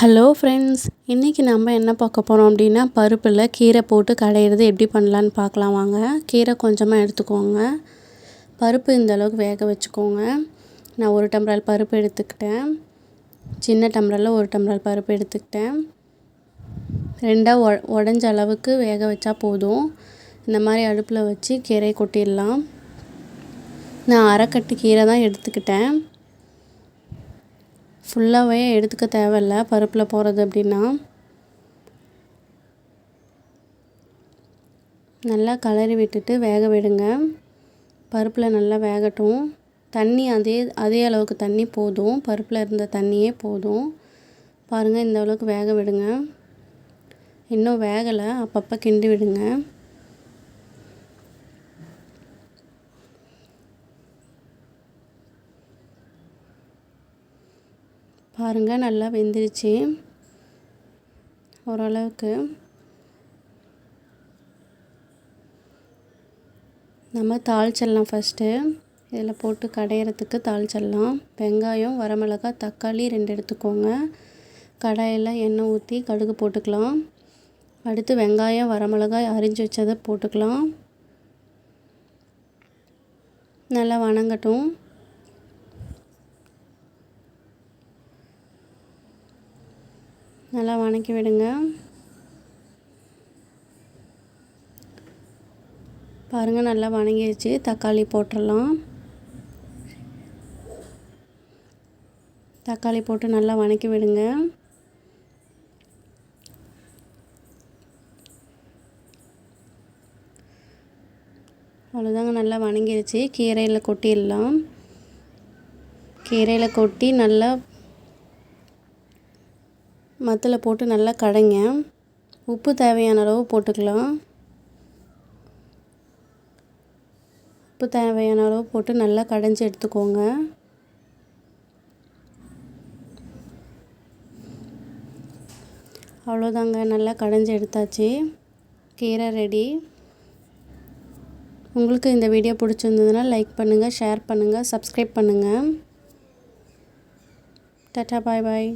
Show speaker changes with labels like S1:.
S1: Hello friends இன்றைக்கி நம்ம என்ன பார்க்க போகிறோம் அப்படின்னா பருப்பில் கீரை போட்டு கடையிறது எப்படி பண்ணலான்னு பார்க்கலாம் வாங்க. கீரை கொஞ்சமாக எடுத்துக்கோங்க. பருப்பு இந்த அளவுக்கு வேக வச்சுக்கோங்க. நான் ஒரு டம்ளர் பருப்பு எடுத்துக்கிட்டேன். சின்ன டம்ளரில் ஒரு டம்ளர் பருப்பு எடுத்துக்கிட்டேன். ரெண்டாக ஒ உடஞ்ச அளவுக்கு வேக வச்சா போதும். இந்த மாதிரி அடுப்பில் வச்சு கீரை கொட்டிடலாம். நான் அரைக்கட்டு கீரை தான் எடுத்துக்கிட்டேன். ஃபுல்லாகவே எடுத்துக்க தேவையில்ல. பருப்பில் போகிறது அப்படின்னா நல்லா கலரி விட்டுட்டு வேக விடுங்க. பருப்பில் நல்லா வேகட்டும். தண்ணி அதே அதே அளவுக்கு தண்ணி போதும். பருப்பில் இருந்த தண்ணியே போதும். பாருங்கள் இந்த அளவுக்கு வேக விடுங்க. இன்னும் வேகலை. அப்பப்போ கிண்டி விடுங்க. பாருங்கள் நல்லா வெந்துருச்சு. ஓரளவுக்கு. நம்ம தாளிச்சிடலாம் ஃபஸ்ட்டு இதில் போட்டு கடையிறதுக்கு தாளிச்சிடலாம் வெங்காயம் வரமிளகாய் தக்காளி ரெண்டு எடுத்துக்கோங்க. கடாயில் எண்ணெய் ஊற்றி கடுகு போட்டுக்கலாம். அடுத்து வெங்காயம் வரமிளகாய் அரிஞ்சு வச்சதை போட்டுக்கலாம். நல்லா வணங்கட்டும். நல்லா வணக்கி விடுங்க. பாருங்கள் நல்லா வணங்கிடுச்சு தக்காளி போட்டுடலாம். தக்காளி போட்டு நல்லா வணக்கி விடுங்க. அவ்வளோதாங்க நல்லா வணங்கிடுச்சு கீரையில் கொட்டிடலாம். கீரையில் கொட்டி நல்லா மத்தில் போட்டு நல்லா கடைங்க. உப்பு தேவையான அளவு போட்டுக்கலாம். உப்பு தேவையான அளவு போட்டு நல்லா கடைஞ்சி எடுத்துக்கோங்க. அவ்வளோதாங்க நல்லா கடைஞ்சி எடுத்தாச்சு. கீரை ரெடி. உங்களுக்கு இந்த வீடியோ பிடிச்சிருந்ததுன்னா லைக் பண்ணுங்கள் ஷேர் பண்ணுங்கள் சப்ஸ்கிரைப் பண்ணுங்கள் டாட்டா பாய் பாய்.